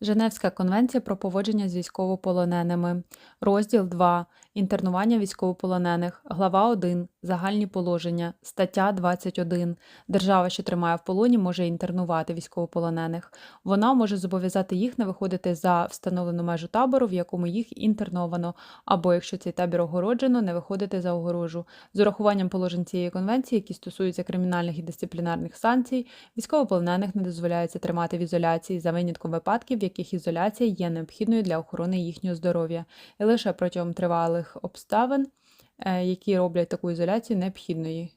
Женевська конвенція про поводження з військовополоненими. Розділ 2. Інтернування військовополонених. Глава 1. Загальні положення. Стаття 21. Держава, що тримає в полоні, може інтернувати військовополонених. Вона може зобов'язати їх не виходити за встановлену межу табору, в якому їх інтерновано, або якщо цей табір огороджено, не виходити за огорожу. З урахуванням положень цієї конвенції, які стосуються кримінальних і дисциплінарних санкцій, військовополонених не дозволяється тримати в ізоляції за винятком випадків, в яких ізоляція є необхідною для охорони їхнього здоров'я, і лише протягом тривалих обставин, е, які роблять таку ізоляцію необхідною.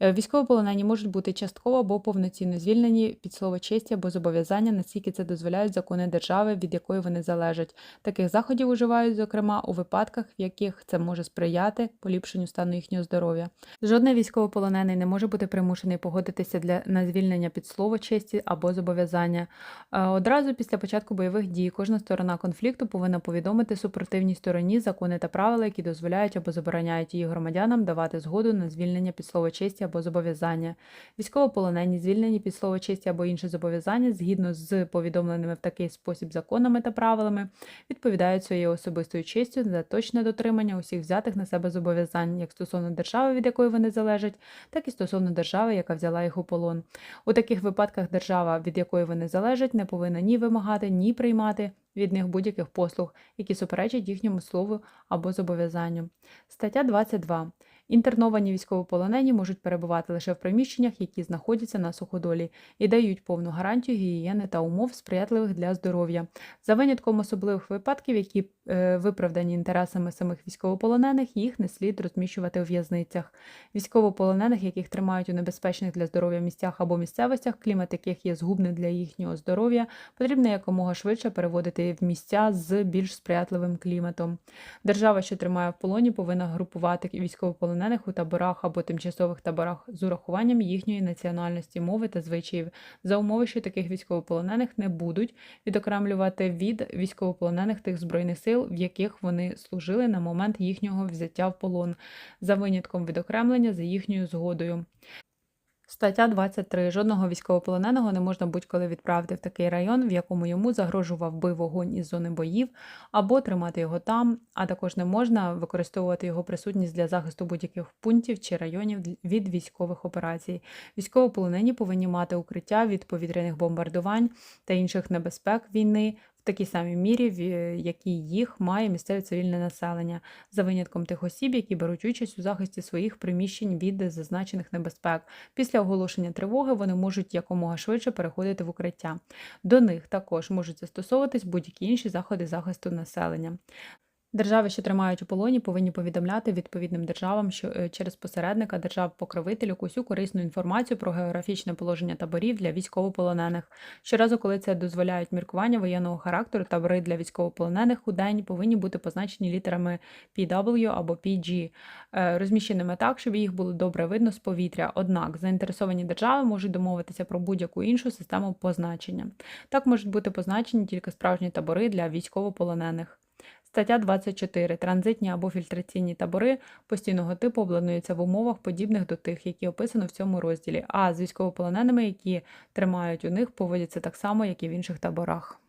Е, Військовополонені можуть бути частково або повноцінно звільнені під слово честі або зобов'язання, наскільки це дозволяють закони держави, від якої вони залежать. Таких заходів уживають, зокрема, у випадках, в яких це може сприяти поліпшенню стану їхнього здоров'я. Жодний військовополонений не може бути примушений погодитися для на звільнення під слово честі або зобов'язання. Е, Одразу після початку бойових дій кожна сторона конфлікту повинна повідомити супротивній стороні закони та правила, які дозволяють або забороняють її громадянам давати згоду на звільнення під слово честі або зобов'язання. Військовополонені, звільнені під слово честі або інше зобов'язання, згідно з повідомленими в такий спосіб законами та правилами, відповідають своєю особистою честю за точне дотримання усіх взятих на себе зобов'язань, як стосовно держави, від якої вони залежать, так і стосовно держави, яка взяла їх у полон. У таких випадках держава, від якої вони залежать, не повинна ні вимагати, ні приймати від них будь-яких послуг, які суперечать їхньому слову або зобов'язанню. Стаття 22. Інтерновані військовополонені можуть перебувати лише в приміщеннях, які знаходяться на суходолі, і дають повну гарантію гігієни та умов, сприятливих для здоров'я, за винятком особливих випадків, які е, виправдані інтересами самих військовополонених, їх не слід розміщувати у в'язницях. Військовополонених, яких тримають у небезпечних для здоров'я місцях або місцевостях, клімат яких є згубним для їхнього здоров'я, потрібно якомога швидше переводити в місця з більш сприятливим кліматом. Держава, що тримає в полоні, повинна групувати військовополонених у таборах або тимчасових таборах з урахуванням їхньої національності, мови та звичаїв, за умови, що таких військовополонених не будуть відокремлювати від військовополонених тих збройних сил, в яких вони служили на момент їхнього взяття в полон, за винятком відокремлення за їхньою згодою. Стаття 23. Жодного військовополоненого не можна будь-коли відправити в такий район, в якому йому загрожував би вогонь із зони боїв, або тримати його там, а також не можна використовувати його присутність для захисту будь-яких пунктів чи районів від військових операцій. Військовополонені повинні мати укриття від повітряних бомбардувань та інших небезпек війни в такій самій мірі, в якій їх має місцеве цивільне населення, за винятком тих осіб, які беруть участь у захисті своїх приміщень від зазначених небезпек. Після оголошення тривоги вони можуть якомога швидше переходити в укриття. До них також можуть застосовуватись будь-які інші заходи захисту населення. Держави, що тримають у полоні, повинні повідомляти відповідним державам, що е, через посередника держав-покровителю усю корисну інформацію про географічне положення таборів для військовополонених. Щоразу, коли це дозволяють міркування воєнного характеру, табори для військовополонених у день повинні бути позначені літерами PW або PG, е, розміщеними так, щоб їх було добре видно з повітря. Однак заінтересовані держави можуть домовитися про будь-яку іншу систему позначення. Так можуть бути позначені тільки справжні табори для військовополонених. Стаття 24. Транзитні або фільтраційні табори постійного типу обладнуються в умовах, подібних до тих, які описано в цьому розділі, а з військовополоненими, які тримають у них, поводяться так само, як і в інших таборах.